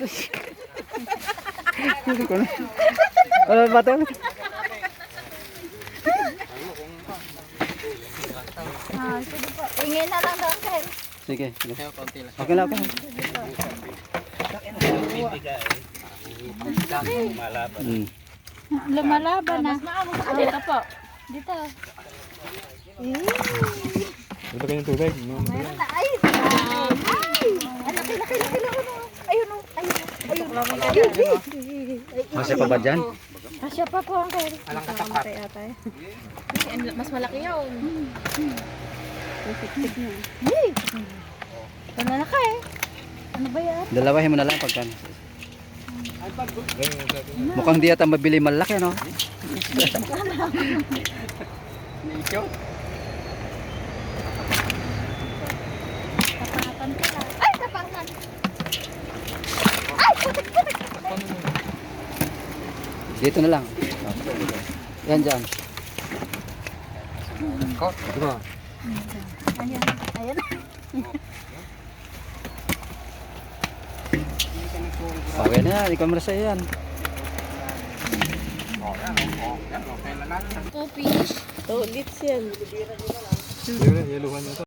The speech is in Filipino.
Na. Ano ba ito? Ah, sige po. Ingay na lang daw, sir. Sige, sige. Kaya konti lang. Okay lang, okay. Hmm. Lumalaban na. Dito po. Dito. Ito kanyang tubig. No? Meron na. Ay! Ay! Masya pa ba dyan? Kasya pa po ang kaya. Alang katapat. Mas malaki yun. Hey! Ito na laki eh. Ano ba yan? Dalawahin mo na lang pagka. Mukhang di yata mabili malaki, no? Medyo. Dito na lang. Yan dyan. Diba? Ayan. Ayan. Pawi na yan, ikaw yan. Oh, yan, oh, oh. Yan, okay na